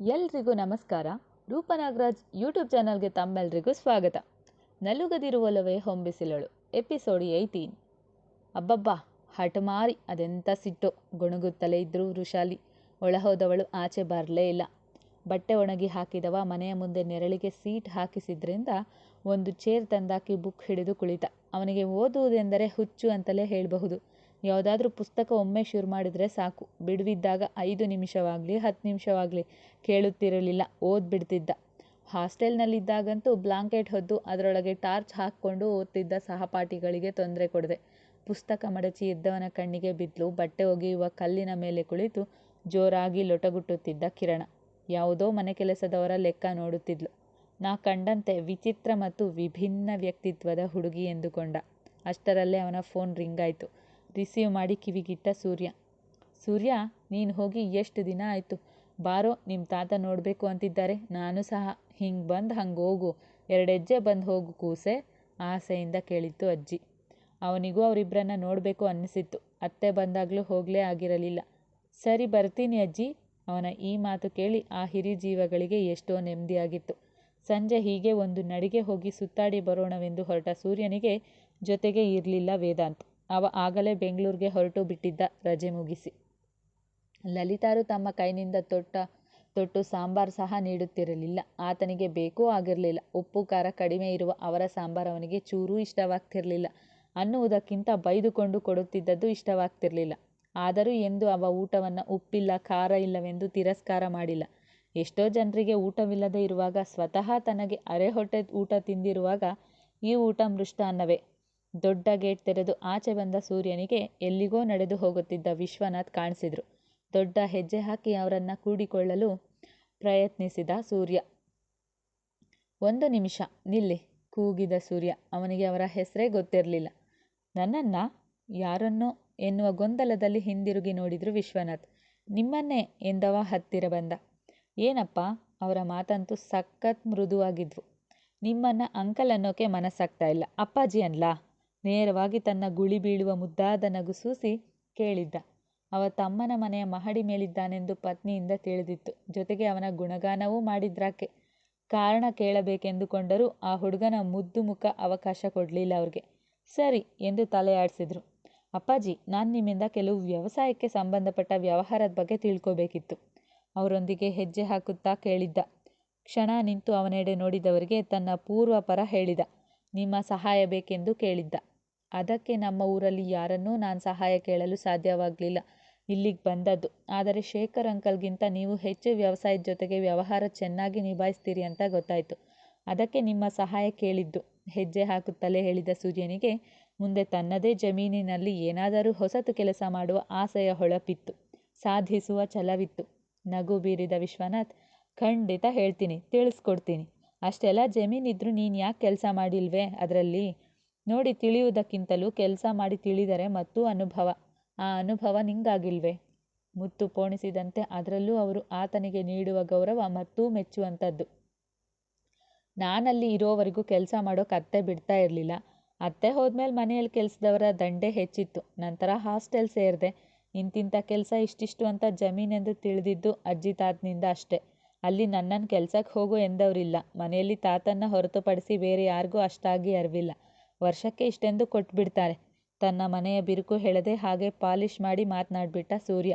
ಎಲ್ರಿಗೂ ನಮಸ್ಕಾರ. ರೂಪನಾಗರಾಜ್ ಯೂಟ್ಯೂಬ್ ಚಾನಲ್ಗೆ ತಮ್ಮೆಲ್ರಿಗೂ ಸ್ವಾಗತ. ನಲುಗದಿರುವಲ್ಲವೇ ಹೊಂಬಿಸಿಲಳು. Episode eighteen. ಅಬ್ಬಬ್ಬಾ ಹಠಮಾರಿ ಅದೆಂಥ ಸಿಟ್ಟು. ಗುಣಗುತ್ತಲೇ ಇದ್ದರು ವೃಷಾಲಿ. ಒಳಹೋದವಳು ಆಚೆ ಬರಲೇ ಇಲ್ಲ. ಬಟ್ಟೆ ಒಣಗಿ ಹಾಕಿದವ ಮನೆಯ ಮುಂದೆ ನೆರಳಿಗೆ ಸೀಟ್ ಹಾಕಿಸಿದ್ರಿಂದ ಒಂದು ಚೇರ್ ತಂದಾಕಿ ಬುಕ್ ಹಿಡಿದು ಕುಳಿತ. ಅವನಿಗೆ ಓದುವುದೆಂದರೆ ಹುಚ್ಚು ಅಂತಲೇ ಹೇಳಬಹುದು. ಯಾವುದಾದ್ರೂ ಪುಸ್ತಕ ಒಮ್ಮೆ ಶುರು ಮಾಡಿದರೆ ಸಾಕು. ಬಿಡುವಿದ್ದಾಗ ಐದು ನಿಮಿಷವಾಗಲಿ, ಹತ್ತು ನಿಮಿಷವಾಗಲಿ ಕೇಳುತ್ತಿರಲಿಲ್ಲ, ಓದ್ಬಿಡ್ತಿದ್ದ. ಹಾಸ್ಟೆಲ್ನಲ್ಲಿದ್ದಾಗಂತೂ ಬ್ಲಾಂಕೆಟ್ ಹೊದ್ದು ಅದರೊಳಗೆ ಟಾರ್ಚ್ ಹಾಕ್ಕೊಂಡು ಓದ್ತಿದ್ದ ಸಹಪಾಠಿಗಳಿಗೆ ತೊಂದರೆ ಕೊಡದೆ. ಪುಸ್ತಕ ಮಡಚಿ ಎದ್ದವನ ಕಣ್ಣಿಗೆ ಬಿದ್ದಲು ಬಟ್ಟೆ ಒಗೆಯುವ ಕಲ್ಲಿನ ಮೇಲೆ ಕುಳಿತು ಜೋರಾಗಿ ಲೊಟಗುಟ್ಟುತ್ತಿದ್ದ ಕಿರಣ. ಯಾವುದೋ ಮನೆ ಕೆಲಸದವರ ಲೆಕ್ಕ ನೋಡುತ್ತಿದ್ಲು. ನಾ ಕಂಡಂತೆ ವಿಚಿತ್ರ ಮತ್ತು ವಿಭಿನ್ನ ವ್ಯಕ್ತಿತ್ವದ ಹುಡುಗಿ ಎಂದುಕೊಂಡ. ಅಷ್ಟರಲ್ಲೇ ಅವನ ಫೋನ್ ರಿಂಗ್ ಆಯಿತು. ರಿಸೀವ್ ಮಾಡಿ ಕಿವಿಗಿಟ್ಟ ಸೂರ್ಯ. ಸೂರ್ಯ, ನೀನು ಹೋಗಿ ಎಷ್ಟು ದಿನ ಆಯಿತು? ಬಾರೋ ನಿಮ್ಮ ತಾತ ನೋಡಬೇಕು ಅಂತಿದ್ದಾರೆ. ನಾನು ಸಹ. ಹಿಂಗೆ ಬಂದು ಹಂಗೆ ಹೋಗು. ಎರಡೆಜ್ಜೆ ಬಂದು ಹೋಗು ಕೂಸೆ, ಆಸೆಯಿಂದ ಕೇಳಿತ್ತು ಅಜ್ಜಿ. ಅವನಿಗೂ ಅವರಿಬ್ಬರನ್ನ ನೋಡಬೇಕು ಅನ್ನಿಸಿತ್ತು. ಅತ್ತೆ ಬಂದಾಗಲೂ ಹೋಗಲೇ ಆಗಿರಲಿಲ್ಲ. ಸರಿ, ಬರ್ತೀನಿ ಅಜ್ಜಿ. ಅವನ ಈ ಮಾತು ಕೇಳಿ ಆ ಹಿರಿ ಜೀವಗಳಿಗೆ ಎಷ್ಟೋ ನೆಮ್ಮದಿಯಾಗಿತ್ತು. ಸಂಜೆ ಹೀಗೆ ಒಂದು ನಡಿಗೆ ಹೋಗಿ ಸುತ್ತಾಡಿ ಬರೋಣವೆಂದು ಹೊರಟ ಸೂರ್ಯನಿಗೆ ಜೊತೆಗೆ ಇರಲಿಲ್ಲ ವೇದಾಂತ್. ಅವ ಆಗಲೇ ಬೆಂಗಳೂರಿಗೆ ಹೊರಟು ಬಿಟ್ಟಿದ್ದ ರಜೆ ಮುಗಿಸಿ. ಲಲಿತಾರು ತಮ್ಮ ಕೈನಿಂದ ತೊಟ್ಟ, ತೊಟ್ಟು ಸಾಂಬಾರು ಸಹ ನೀಡುತ್ತಿರಲಿಲ್ಲ. ಆತನಿಗೆ ಬೇಕೂ ಆಗಿರಲಿಲ್ಲ. ಉಪ್ಪು, ಖಾರ ಕಡಿಮೆ ಇರುವ ಅವರ ಸಾಂಬಾರು ಅವನಿಗೆ ಚೂರೂ ಇಷ್ಟವಾಗ್ತಿರಲಿಲ್ಲ. ಅನ್ನುವುದಕ್ಕಿಂತ ಬೈದುಕೊಂಡು ಕೊಡುತ್ತಿದ್ದದ್ದು ಇಷ್ಟವಾಗ್ತಿರಲಿಲ್ಲ. ಆದರೂ ಎಂದು ಅವ ಊಟವನ್ನು ಉಪ್ಪಿಲ್ಲ, ಖಾರ ಇಲ್ಲವೆಂದು ತಿರಸ್ಕಾರ ಮಾಡಿಲ್ಲ. ಎಷ್ಟೋ ಜನರಿಗೆ ಊಟವಿಲ್ಲದೆ ಇರುವಾಗ ಸ್ವತಃ ತನಗೆ ಅರೆ ಹೊಟ್ಟೆ ಊಟ ತಿಂದಿರುವಾಗ ಈ ಊಟ ಮೃಷ್ಟಾನ್ನವೇ ದೊಡ್ಡ ಗೇಟ್ ತೆರೆದು ಆಚೆ ಬಂದ ಸೂರ್ಯನಿಗೆ ಎಲ್ಲಿಗೋ ನಡೆದು ಹೋಗುತ್ತಿದ್ದ ವಿಶ್ವನಾಥ್ ಕಾಣಿಸಿದ್ರು. ದೊಡ್ಡ ಹೆಜ್ಜೆ ಹಾಕಿ ಅವರನ್ನು ಕೂಡಿಕೊಳ್ಳಲು ಪ್ರಯತ್ನಿಸಿದ ಸೂರ್ಯ. ಒಂದು ನಿಮಿಷ, ನಿಲ್ಲಿ, ಕೂಗಿದ ಸೂರ್ಯ. ಅವನಿಗೆ ಅವರ ಹೆಸರೇ ಗೊತ್ತಿರಲಿಲ್ಲ. ನನ್ನನ್ನು ಯಾರನ್ನೋ ಎನ್ನುವ ಗೊಂದಲದಲ್ಲಿ ಹಿಂದಿರುಗಿ ನೋಡಿದ್ರು ವಿಶ್ವನಾಥ್. ನಿಮ್ಮನ್ನೇ ಎಂದವ ಹತ್ತಿರ ಬಂದ. ಏನಪ್ಪ, ಅವರ ಮಾತಂತೂ ಸಖತ್ ಮೃದುವಾಗಿದ್ವು. ನಿಮ್ಮನ್ನ ಅಂಕಲ್ ಅನ್ನೋಕೆ ಮನಸ್ಸಾಗ್ತಾ ಇಲ್ಲ. ಅಪ್ಪಾಜಿ ಅನ್ಲಾ? ನೇರವಾಗಿ ತನ್ನ ಗುಳಿ ಬೀಳುವ ಮುದ್ದಾದ ನಗು ಸೂಸಿ ಕೇಳಿದ್ದ. ಅವ ತಮ್ಮನ ಮನೆಯ ಮಹಡಿ ಮೇಲಿದ್ದಾನೆಂದು ಪತ್ನಿಯಿಂದ ತಿಳಿದಿತ್ತು. ಜೊತೆಗೆ ಅವನ ಗುಣಗಾನವೂ ಮಾಡಿದ್ರಾಕೆ. ಕಾರಣ ಕೇಳಬೇಕೆಂದುಕೊಂಡರೂ ಆ ಹುಡುಗನ ಮುದ್ದು ಮುಖ ಅವಕಾಶ ಕೊಡಲಿಲ್ಲ ಅವ್ರಿಗೆ. ಸರಿ ಎಂದು ತಲೆ ಆಡಿಸಿದ್ರು. ಅಪ್ಪಾಜಿ, ನಾನು ನಿಮ್ಮಿಂದ ಕೆಲವು ವ್ಯವಸಾಯಕ್ಕೆ ಸಂಬಂಧಪಟ್ಟ ವ್ಯವಹಾರದ ಬಗ್ಗೆ ತಿಳ್ಕೋಬೇಕಿತ್ತು. ಅವರೊಂದಿಗೆ ಹೆಜ್ಜೆ ಹಾಕುತ್ತಾ ಕೇಳಿದ್ದ. ಕ್ಷಣ ನಿಂತು ಅವನೆಡೆ ನೋಡಿದವರಿಗೆ ತನ್ನ ಪೂರ್ವಪರ ಹೇಳಿದ. ನಿಮ್ಮ ಸಹಾಯ ಬೇಕೆಂದು ಕೇಳಿದ್ದ. ಅದಕ್ಕೆ ನಮ್ಮ ಊರಲ್ಲಿ ಯಾರನ್ನೂ ನಾನು ಸಹಾಯ ಕೇಳಲು ಸಾಧ್ಯವಾಗಲಿಲ್ಲ. ಇಲ್ಲಿಗೆ ಬಂದದ್ದು. ಆದರೆ ಶೇಖರ್ ಅಂಕಲ್ಗಿಂತ ನೀವು ಹೆಚ್ಚು ವ್ಯವಸಾಯದ ಜೊತೆಗೆ ವ್ಯವಹಾರ ಚೆನ್ನಾಗಿ ನಿಭಾಯಿಸ್ತೀರಿ ಅಂತ ಗೊತ್ತಾಯಿತು. ಅದಕ್ಕೆ ನಿಮ್ಮ ಸಹಾಯ ಕೇಳಿದ್ದು. ಹೆಜ್ಜೆ ಹಾಕುತ್ತಲೇ ಹೇಳಿದ ಸೂರ್ಯನಿಗೆ ಮುಂದೆ ತನ್ನದೇ ಜಮೀನಿನಲ್ಲಿ ಏನಾದರೂ ಹೊಸತು ಕೆಲಸ ಮಾಡುವ ಆಸೆಯ ಹೊಳಪಿತ್ತು. ಸಾಧಿಸುವ ಛಲವಿತ್ತು. ನಗು ಬೀರಿದ ವಿಶ್ವನಾಥ್, ಖಂಡಿತ ಹೇಳ್ತೀನಿ, ತಿಳಿಸ್ಕೊಡ್ತೀನಿ. ಅಷ್ಟೆಲ್ಲ ಜಮೀನಿದ್ರೂ ನೀನು ಯಾಕೆ ಕೆಲಸ ಮಾಡಿಲ್ವೇ ಅದರಲ್ಲಿ? ನೋಡಿ ತಿಳಿಯುವುದಕ್ಕಿಂತಲೂ ಕೆಲಸ ಮಾಡಿ ತಿಳಿದರೆ ಮತ್ತು ಅನುಭವ. ಆ ಅನುಭವ ನಿಂಗಾಗಿಲ್ವೇ? ಮುತ್ತು ಪೋಣಿಸಿದಂತೆ ಅದರಲ್ಲೂ ಅವರು ಆತನಿಗೆ ನೀಡುವ ಗೌರವ ಮತ್ತೂ ಮೆಚ್ಚುವಂಥದ್ದು. ನಾನಲ್ಲಿ ಇರೋವರೆಗೂ ಕೆಲಸ ಮಾಡೋಕೆ ಅತ್ತೆ ಬಿಡ್ತಾ ಇರಲಿಲ್ಲ. ಅತ್ತೆ ಹೋದ್ಮೇಲೆ ಮನೆಯಲ್ಲಿ ಕೆಲಸದವರ ದಂಡೆ ಹೆಚ್ಚಿತ್ತು. ನಂತರ ಹಾಸ್ಟೆಲ್ ಸೇರಿದೆ, ಇಂತಿಂಥ ಕೆಲಸ ಇಷ್ಟಿಷ್ಟು ಅಂತ ಜಮೀನೆಂದು ತಿಳಿದಿದ್ದು ಅಜ್ಜಿ ತಾತನಿಂದ ಅಷ್ಟೇ. ಅಲ್ಲಿ ನನ್ನನ್ನು ಕೆಲಸಕ್ಕೆ ಹೋಗು ಎಂದವರಿಲ್ಲ. ಮನೆಯಲ್ಲಿ ತಾತನ್ನ ಹೊರತುಪಡಿಸಿ ಬೇರೆ ಯಾರಿಗೂ ಅಷ್ಟಾಗಿ ಅರಿವಿಲ್ಲ. ವರ್ಷಕ್ಕೆ ಇಷ್ಟೆಂದು ಕೊಟ್ಬಿಡ್ತಾರೆ. ತನ್ನ ಮನೆಯ ಬಿರುಕು ಹೇಳದೆ ಹಾಗೆ ಪಾಲಿಷ್ ಮಾಡಿ ಮಾತನಾಡ್ಬಿಟ್ಟ ಸೂರ್ಯ.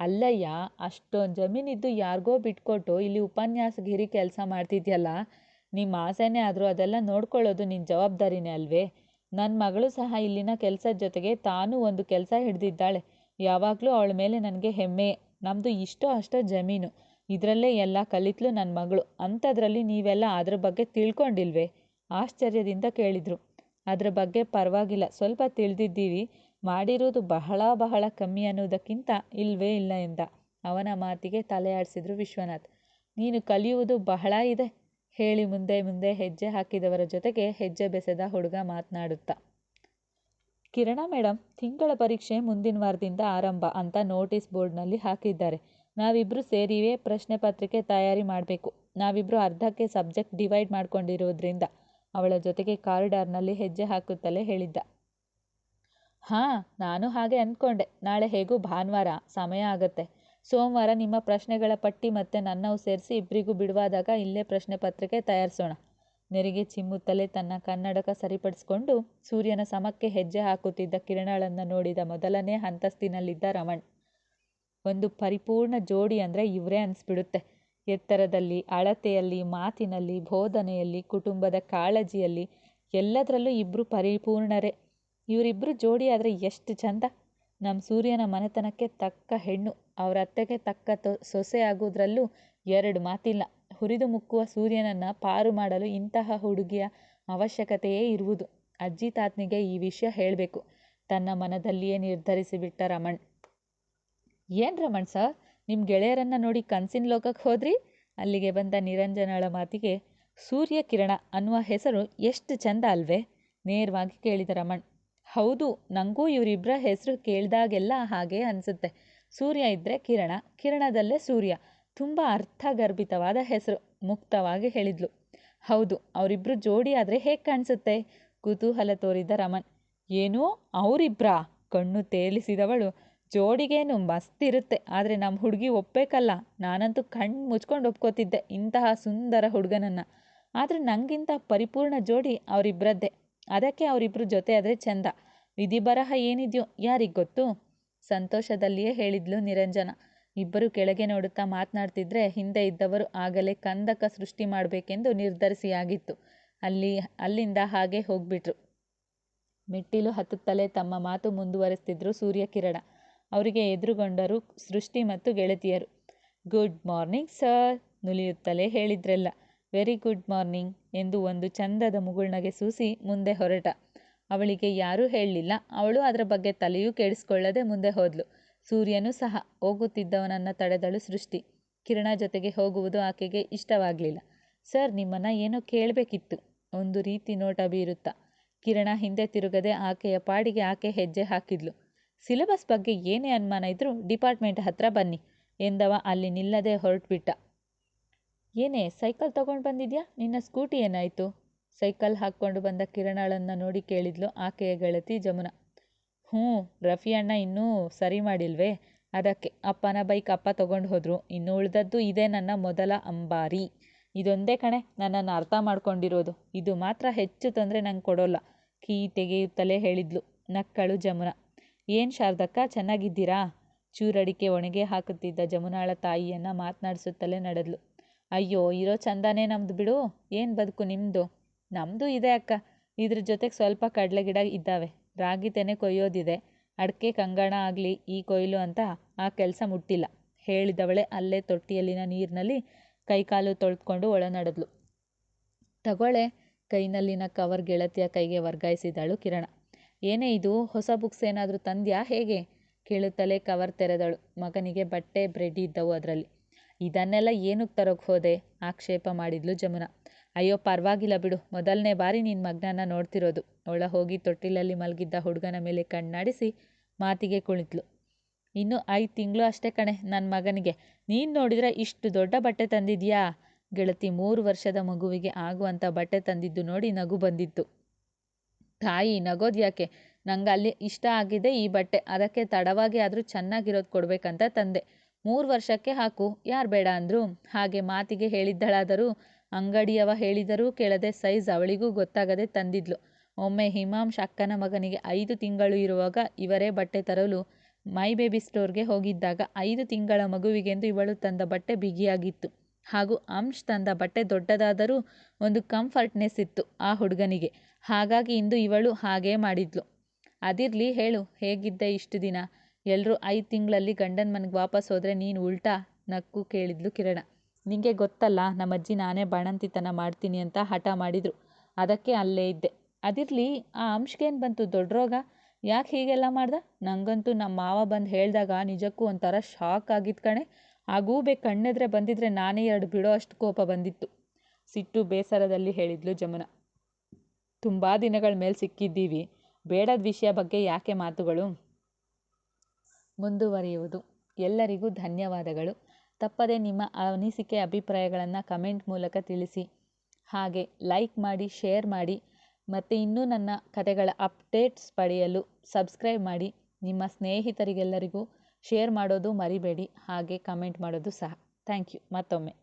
ಅಲ್ಲಯ್ಯ, ಅಷ್ಟೊಂದು ಜಮೀನಿದ್ದು ಯಾರಿಗೋ ಬಿಟ್ಕೊಟ್ಟು ಇಲ್ಲಿ ಉಪನ್ಯಾಸಗಿರಿ ಕೆಲಸ ಮಾಡ್ತಿದ್ಯಲ್ಲ? ನಿಮ್ಮ ಆಸೆನೇ ಆದರೂ ಅದೆಲ್ಲ ನೋಡ್ಕೊಳ್ಳೋದು ನಿನ್ನ ಜವಾಬ್ದಾರಿನೇ ಅಲ್ವೇ? ನನ್ನ ಮಗಳು ಸಹ ಇಲ್ಲಿನ ಕೆಲಸದ ಜೊತೆಗೆ ತಾನೂ ಒಂದು ಕೆಲಸ ಹಿಡಿದಿದ್ದಾಳೆ. ಯಾವಾಗಲೂ ಅವಳ ಮೇಲೆ ನನಗೆ ಹೆಮ್ಮೆ. ನಮ್ಮದು ಇಷ್ಟೋ ಅಷ್ಟೋ ಜಮೀನು. ಇದರಲ್ಲೇ ಎಲ್ಲ ಕಲಿತ್ಲು ನನ್ನ ಮಗಳು. ಅಂಥದ್ರಲ್ಲಿ ನೀವೆಲ್ಲ ಅದ್ರ ಬಗ್ಗೆ ತಿಳ್ಕೊಂಡಿಲ್ವೇ? ಆಶ್ಚರ್ಯದಿಂದ ಕೇಳಿದರು. ಅದರ ಬಗ್ಗೆ ಪರವಾಗಿಲ್ಲ. ಸ್ವಲ್ಪ ತಿಳಿದಿದ್ದೀವಿ. ಮಾಡಿರೋದು ಬಹಳ ಬಹಳ ಕಮ್ಮಿ ಅನ್ನೋದಕ್ಕಿಂತ ಇಲ್ವೇ ಇಲ್ಲ ಎಂದ. ಅವನ ಮಾತಿಗೆ ತಲೆಯಾಡಿಸಿದ್ರು ವಿಶ್ವನಾಥ್. ನೀನು ಕಲಿಯುವುದು ಬಹಳ ಇದೆ. ಹೇಳಿ ಮುಂದೆ ಮುಂದೆ ಹೆಜ್ಜೆ ಹಾಕಿದವರ ಜೊತೆಗೆ ಹೆಜ್ಜೆ ಬೆಸೆದ ಹುಡುಗ ಮಾತನಾಡುತ್ತಾ. ಕಿರಣ ಮೇಡಮ್ ತಿಂಗಳ ಪರೀಕ್ಷೆ ಮುಂದಿನ ವಾರದಿಂದ ಆರಂಭ ಅಂತ ನೋಟಿಸ್ ಬೋರ್ಡ್ನಲ್ಲಿ ಹಾಕಿದ್ದಾರೆ. ನಾವಿಬ್ಬರು ಸೇರಿವೆ ಪ್ರಶ್ನೆ ಪತ್ರಿಕೆ ತಯಾರಿ ಮಾಡಬೇಕು. ನಾವಿಬ್ಬರು ಅರ್ಧಕ್ಕೆ ಸಬ್ಜೆಕ್ಟ್ ಡಿವೈಡ್ ಮಾಡ್ಕೊಂಡಿರೋದ್ರಿಂದ ಅವಳ ಜೊತೆಗೆ ಕಾರಿಡಾರ್ನಲ್ಲಿ ಹೆಜ್ಜೆ ಹಾಕುತ್ತಲೇ ಹೇಳಿದ್ದ. ಹಾಂ, ನಾನು ಹಾಗೆ ಅಂದ್ಕೊಂಡೆ ನಾಳೆ ಹೇಗೂ ಭಾನುವಾರ, ಸಮಯ ಆಗತ್ತೆ. ಸೋಮವಾರ ನಿಮ್ಮ ಪ್ರಶ್ನೆಗಳ ಪಟ್ಟಿ ಮತ್ತೆ ನನ್ನವು ಸೇರಿಸಿ ಇಬ್ಬರಿಗೂ ಬಿಡುವಾದಾಗ ಇಲ್ಲೇ ಪ್ರಶ್ನೆ ಪತ್ರಿಕೆ ತಯಾರಿಸೋಣ. ನೆರಿಗೆ ಚಿಮ್ಮುತ್ತಲೇ ತನ್ನ ಕನ್ನಡಕ ಸರಿಪಡಿಸಿಕೊಂಡು ಸೂರ್ಯನ ಸಮಕ್ಕೆ ಹೆಜ್ಜೆ ಹಾಕುತ್ತಿದ್ದ ಕಿರಣಳನ್ನು ನೋಡಿದ ಮೊದಲನೇ ಅಂತಸ್ತಿನಲ್ಲಿದ್ದ ರಮಣ್. ಒಂದು ಪರಿಪೂರ್ಣ ಜೋಡಿ ಅಂದರೆ ಇವರೇ ಅನಿಸ್ಬಿಡುತ್ತೆ. ಎತ್ತರದಲ್ಲಿ, ಅಳತೆಯಲ್ಲಿ, ಮಾತಿನಲ್ಲಿ, ಬೋಧನೆಯಲ್ಲಿ, ಕುಟುಂಬದ ಕಾಳಜಿಯಲ್ಲಿ ಎಲ್ಲದರಲ್ಲೂ ಇಬ್ಬರು ಪರಿಪೂರ್ಣರೇ. ಇವರಿಬ್ಬರು ಜೋಡಿ ಆದರೆ ಎಷ್ಟು ಚಂದ. ನಮ್ಮ ಸೂರ್ಯನ ಮನೆತನಕ್ಕೆ ತಕ್ಕ ಹೆಣ್ಣು, ಅವರ ಅತ್ತೆಗೆ ತಕ್ಕ ಸೊಸೆ ಆಗೋದ್ರಲ್ಲೂ ಎರಡು ಮಾತಿಲ್ಲ. ಹುರಿದು ಮುಕ್ಕುವ ಸೂರ್ಯನನ್ನು ಪಾರು ಮಾಡಲು ಇಂತಹ ಹುಡುಗಿಯ ಅವಶ್ಯಕತೆಯೇ ಇರುವುದು. ಅಜ್ಜಿ ತಾತನಿಗೆ ಈ ವಿಷಯ ಹೇಳಬೇಕು. ತನ್ನ ಮನದಲ್ಲಿಯೇ ನಿರ್ಧರಿಸಿಬಿಟ್ಟ ರಮಣ್. ಏನು ರಮಣ್ ಸರ್? ನಿಮ್ಮ ಗೆಳೆಯರನ್ನು ನೋಡಿ ಕನಸಿನ ಲೋಕಕ್ಕೆ ಹೋದ್ರಿ? ಅಲ್ಲಿಗೆ ಬಂದ ನಿರಂಜನಳ ಮಾತಿಗೆ ಸೂರ್ಯ ಕಿರಣ ಅನ್ನುವ ಹೆಸರು ಎಷ್ಟು ಚಂದ ಅಲ್ವೇ? ನೇರವಾಗಿ ಕೇಳಿದ ರಮಣ್. ಹೌದು ನನಗೂ ಇವರಿಬ್ಬರ ಹೆಸರು ಕೇಳಿದಾಗೆಲ್ಲ ಹಾಗೆ ಅನಿಸುತ್ತೆ. ಸೂರ್ಯ ಇದ್ದರೆ ಕಿರಣ, ಕಿರಣದಲ್ಲೇ ಸೂರ್ಯ. ತುಂಬ ಅರ್ಥಗರ್ಭಿತವಾದ ಹೆಸರು, ಮುಕ್ತವಾಗಿ ಹೇಳಿದ್ಲು. ಹೌದು ಅವರಿಬ್ಬರು ಜೋಡಿ ಆದರೆ ಹೇಗೆ ಕಾಣಿಸುತ್ತೆ? ಕುತೂಹಲ ತೋರಿದ ರಮಣ್. ಏನೋ, ಅವರಿಬ್ರಾ? ಕಣ್ಣು ತೇಲಿಸಿದವಳು. ಜೋಡಿಗೇನು ಮಸ್ತಿರುತ್ತೆ ಆದರೆ ನಮ್ಮ ಹುಡುಗಿ ಒಪ್ಪಬೇಕಲ್ಲ ನಾನಂತೂ ಕಣ್ಣು ಮುಚ್ಕೊಂಡು ಒಪ್ಕೋತಿದ್ದೆ. ಇಂತಹ ಸುಂದರ ಹುಡುಗನನ್ನು. ಆದರೆ ನನಗಿಂತ ಪರಿಪೂರ್ಣ ಜೋಡಿ ಅವರಿಬ್ಬರದ್ದೇ ಅದಕ್ಕೆ ಅವರಿಬ್ಬರು ಜೊತೆ ಆದರೆ ಚೆಂದ. ವಿಧಿ ಬರಹ ಏನಿದೆಯೋ ಯಾರಿಗೆ ಗೊತ್ತು? ಸಂತೋಷದಲ್ಲಿಯೇ ಹೇಳಿದ್ಲು ನಿರಂಜನ. ಇಬ್ಬರು ಕೆಳಗೆ ನೋಡುತ್ತಾ ಮಾತನಾಡ್ತಿದ್ರೆ ಹಿಂದೆ ಇದ್ದವರು ಆಗಲೇ ಕಂದಕ ಸೃಷ್ಟಿ ಮಾಡಬೇಕೆಂದು ನಿರ್ಧರಿಸಿಯಾಗಿತ್ತು. ಅಲ್ಲಿ, ಅಲ್ಲಿಂದ ಹಾಗೆ ಹೋಗ್ಬಿಟ್ರು. ಮೆಟ್ಟಿಲು ಹತ್ತುತ್ತಲೇ ತಮ್ಮ ಮಾತು ಮುಂದುವರೆಸ್ತಿದ್ರು ಸೂರ್ಯಕಿರಣ ಅವರಿಗೆ ಎದುರುಗೊಂಡರು ಸೃಷ್ಟಿ ಮತ್ತು ಗೆಳತಿಯರು. ಗುಡ್ ಮಾರ್ನಿಂಗ್ ಸರ್, ನುಲಿಯುತ್ತಲೇ ಹೇಳಿದ್ರಲ್ಲ. ವೆರಿ ಗುಡ್ ಮಾರ್ನಿಂಗ್, ಎಂದು ಒಂದು ಚಂದದ ಮುಗುಳ್ನಗೆ ಸೂಸಿ ಮುಂದೆ ಹೊರಟ. ಅವಳಿಗೆ ಯಾರೂ ಹೇಳಲಿಲ್ಲ. ಅವಳು ಅದರ ಬಗ್ಗೆ ತಲೆಯೂ ಕೆಡಿಸ್ಕೊಳ್ಳದೆ ಮುಂದೆ ಹೋದ್ಲು. ಸೂರ್ಯನೂ ಸಹ ಹೋಗುತ್ತಿದ್ದವನನ್ನು ತಡೆದಳು ಸೃಷ್ಟಿ. ಕಿರಣ ಜೊತೆಗೆ ಹೋಗುವುದು ಆಕೆಗೆ ಇಷ್ಟವಾಗಲಿಲ್ಲ. ಸರ್, ನಿಮ್ಮನ್ನು ಏನೋ ಕೇಳಬೇಕಿತ್ತು, ಒಂದು ರೀತಿ ನೋಟ ಬೀರುತ್ತಾ. ಕಿರಣ ಹಿಂದೆ ತಿರುಗದೆ ಆಕೆಯ ಪಾಡಿಗೆ ಆಕೆ ಹೆಜ್ಜೆ ಹಾಕಿದ್ಲು. ಸಿಲೆಬಸ್ ಬಗ್ಗೆ ಏನೇ ಅನುಮಾನ ಇದ್ದರೂ ಡಿಪಾರ್ಟ್ಮೆಂಟ್ ಹತ್ರ ಬನ್ನಿ, ಎಂದವ ಅಲ್ಲಿ ನಿಲ್ಲದೆ ಹೊರಟ್ಬಿಟ್ಟ. ಏನೇ, ಸೈಕಲ್ ತಗೊಂಡು ಬಂದಿದ್ಯಾ? ನಿನ್ನ ಸ್ಕೂಟಿ ಏನಾಯಿತು? ಸೈಕಲ್ ಹಾಕ್ಕೊಂಡು ಬಂದ ಕಿರಣಳನ್ನು ನೋಡಿ ಕೇಳಿದ್ಲು ಆಕೆಯ ಗೆಳತಿ ಜಮುನ. ಹ್ಞೂ, ರಫಿ ಅಣ್ಣ ಇನ್ನೂ ಸರಿ ಮಾಡಿಲ್ವೇ? ಅದಕ್ಕೆ, ಅಪ್ಪನ ಬೈಕ್ ಅಪ್ಪ ತಗೊಂಡು ಹೋದರು. ಇನ್ನು ಉಳಿದದ್ದು ಇದೇ ನನ್ನ ಮೊದಲ ಅಂಬಾರಿ. ಇದೊಂದೇ ಕಣೆ, ನನ್ನನ್ನು ಅರ್ಥ ಮಾಡ್ಕೊಂಡಿರೋದು. ಇದು ಮಾತ್ರ ಹೆಚ್ಚು ತೊಂದರೆ ನಂಗೆ ಕೊಡೋಲ್ಲ, ಕೀ ತೆಗೆಯುತ್ತಲೇ ಹೇಳಿದ್ಲು ನಕ್ಕಳು ಜಮುನ. ಏನು ಶಾರದಕ್ಕ, ಚೆನ್ನಾಗಿದ್ದೀರಾ? ಚೂರಡಿಕೆ ಒಣಗೆ ಹಾಕುತ್ತಿದ್ದ ಜಮುನಾಳ ತಾಯಿಯನ್ನು ಮಾತನಾಡಿಸುತ್ತಲೇ ನಡೆದ್ಲು. ಅಯ್ಯೋ, ಇರೋ ಚಂದಾನೇ ನಮ್ದು ಬಿಡು. ಏನು ಬದುಕು ನಿಮ್ಮದು ನಮ್ಮದು ಇದೆ ಅಕ್ಕ. ಇದ್ರ ಜೊತೆಗೆ ಸ್ವಲ್ಪ ಕಡಲೆ ಗಿಡ ಇದ್ದಾವೆ. ರಾಗಿ ತೆನೆ ಕೊಯ್ಯೋದಿದೆ. ಅಡಕೆ ಕಂಗಣ ಆಗಲಿ ಈ ಕೊಯ್ಲು ಅಂತ ಆ ಕೆಲಸ ಮುಟ್ಟಿಲ್ಲ. ಹೇಳಿದವಳೆ ಅಲ್ಲೇ ತೊಟ್ಟಿಯಲ್ಲಿನ ನೀರಿನಲ್ಲಿ ಕೈಕಾಲು ತೊಳೆದುಕೊಂಡು ಒಳ ತಗೊಳೆ, ಕೈನಲ್ಲಿನ ಕವರ್ ಗೆಳತಿಯ ಕೈಗೆ ವರ್ಗಾಯಿಸಿದಳು ಕಿರಣ. ಏನೇ ಇದು, ಹೊಸ ಬುಕ್ಸ್ ಏನಾದರೂ ತಂದ್ಯಾ? ಹೇಗೆ? ಕೇಳುತ್ತಲೇ ಕವರ್ ತೆರೆದಳು. ಮಗನಿಗೆ ಬಟ್ಟೆ ಬ್ರೆಡ್ ಇದ್ದವು ಅದರಲ್ಲಿ. ಇದನ್ನೆಲ್ಲ ಏನಕ್ಕೆ ತರೋಕೆ ಹೋದೆ? ಆಕ್ಷೇಪ ಮಾಡಿದ್ಲು ಜಮುನ. ಅಯ್ಯೋ, ಪರವಾಗಿಲ್ಲ ಬಿಡು. ಮೊದಲನೇ ಬಾರಿ ನಿನ್ನ ಮಗನನ್ನ ನೋಡ್ತಿರೋದು. ಒಳ ಹೋಗಿ ತೊಟ್ಟಿಲಲ್ಲಿ ಮಲಗಿದ್ದ ಹುಡುಗನ ಮೇಲೆ ಕಣ್ಣಾಡಿಸಿ ಮಾತಿಗೆ ಕುಳಿತ್ಲು. ಇನ್ನು ಐದು ತಿಂಗಳು ಅಷ್ಟೇ ಕಣೆ ನನ್ನ ಮಗನಿಗೆ. ನೀನು ನೋಡಿದರೆ ಇಷ್ಟು ದೊಡ್ಡ ಬಟ್ಟೆ ತಂದಿದ್ಯಾ? ಗೆಳತಿ ಮೂರು ವರ್ಷದ ಮಗುವಿಗೆ ಆಗುವಂಥ ಬಟ್ಟೆ ತಂದಿದ್ದು ನೋಡಿ ನಗು ಬಂದಿತ್ತು. ತಾಯಿ ನಗೋದು ಯಾಕೆ? ನಂಗೆ ಇಷ್ಟ ಆಗಿದೆ ಈ ಬಟ್ಟೆ. ಅದಕ್ಕೆ ತಡವಾಗಿ ಆದರೂ ಚೆನ್ನಾಗಿರೋದು ಕೊಡಬೇಕಂತ ತಂದೆ. ಮೂರು ವರ್ಷಕ್ಕೆ ಹಾಕು. ಯಾರು ಬೇಡ ಅಂದರು. ಹಾಗೆ ಮಾತಿಗೆ ಹೇಳಿದ್ದಳಾದರೂ, ಅಂಗಡಿಯವ ಹೇಳಿದರೂ ಕೇಳದೆ ಸೈಜ್ ಅವಳಿಗೂ ಗೊತ್ತಾಗದೆ ತಂದಿದ್ಲು. ಒಮ್ಮೆ ಹಿಮಾಂಶ್ ಅಕ್ಕನ ಮಗನಿಗೆ ಐದು ತಿಂಗಳು ಇರುವಾಗ ಇವರೇ ಬಟ್ಟೆ ತರಲು ಮೈ ಬೇಬಿ ಸ್ಟೋರ್ಗೆ ಹೋಗಿದ್ದಾಗ ಐದು ತಿಂಗಳ ಮಗುವಿಗೆಂದು ಇವಳು ತಂದ ಬಟ್ಟೆ ಬಿಗಿಯಾಗಿತ್ತು. ಹಾಗೂ ಅಂಶ್ ತಂದ ಬಟ್ಟೆ ದೊಡ್ಡದಾದರೂ ಒಂದು ಕಂಫರ್ಟ್ನೆಸ್ ಇತ್ತು ಆ ಹುಡುಗನಿಗೆ. ಹಾಗಾಗಿ ಇಂದು ಇವಳು ಹಾಗೇ ಮಾಡಿದ್ಲು. ಅದಿರಲಿ ಹೇಳು, ಹೇಗಿದ್ದೆ ಇಷ್ಟು ದಿನ? ಎಲ್ಲರೂ ಐದು ತಿಂಗಳಲ್ಲಿ ಗಂಡನ ಮನೆಗೆ ವಾಪಸ್ ಹೋದರೆ ನೀನು ಉಲ್ಟಾ? ನಕ್ಕು ಕೇಳಿದ್ಲು ಕಿರಣ. ನಿಂಗೆ ಗೊತ್ತಲ್ಲ ನಮ್ಮಜ್ಜಿ ನಾನೇ ಬಾಣಂತಿತನ ಮಾಡ್ತೀನಿ ಅಂತ ಹಠ ಮಾಡಿದರು. ಅದಕ್ಕೆ ಅಲ್ಲೇ ಇದ್ದೆ. ಅದಿರಲಿ, ಆ ಅಂಶ್ಗೇನು ಬಂತು ದೊಡ್ಡ ರೋಗ? ಯಾಕೆ ಹೀಗೆಲ್ಲ ಮಾಡ್ದ? ನನಗಂತೂ ನಮ್ಮ ಮಾವ ಬಂದು ಹೇಳಿದಾಗ ನಿಜಕ್ಕೂ ಒಂಥರ ಶಾಕ್ ಆಗಿತ್ತು ಕಣೆ. ಆ ಗೂಬೆ ಕಣ್ಣೆದ್ರೆ ಬಂದಿದ್ರೆ ನಾನೇ ಎರಡು ಬಿಡೋ ಅಷ್ಟು ಕೋಪ ಬಂದಿತ್ತು. ಸಿಟ್ಟು ಬೇಸರದಲ್ಲಿ ಹೇಳಿದ್ಲು ಜಮುನ. ತುಂಬ ದಿನಗಳ ಮೇಲೆ ಸಿಕ್ಕಿದ್ದೀವಿ. ಬೇಡದ ವಿಷಯ ಬಗ್ಗೆ ಯಾಕೆ ಮಾತುಗಳು? ಮುಂದುವರಿಯುವುದು. ಎಲ್ಲರಿಗೂ ಧನ್ಯವಾದಗಳು. ತಪ್ಪದೆ ನಿಮ್ಮ ಅನಿಸಿಕೆ, ಅಭಿಪ್ರಾಯಗಳನ್ನು ಕಮೆಂಟ್ ಮೂಲಕ ತಿಳಿಸಿ. ಹಾಗೆ ಲೈಕ್ ಮಾಡಿ, ಶೇರ್ ಮಾಡಿ. ಮತ್ತು ಇನ್ನೂ ನನ್ನ ಕಥೆಗಳ ಅಪ್ಡೇಟ್ಸ್ ಪಡೆಯಲು ಸಬ್ಸ್ಕ್ರೈಬ್ ಮಾಡಿ. ನಿಮ್ಮ ಸ್ನೇಹಿತರಿಗೆಲ್ಲರಿಗೂ ಶೇರ್ ಮಾಡೋದು ಮರಿಬೇಡಿ ಹಾಗೆ ಕಮೆಂಟ್ ಮಾಡೋದು ಸಹ. ಥ್ಯಾಂಕ್ ಯು ಮತ್ತೊಮ್ಮೆ.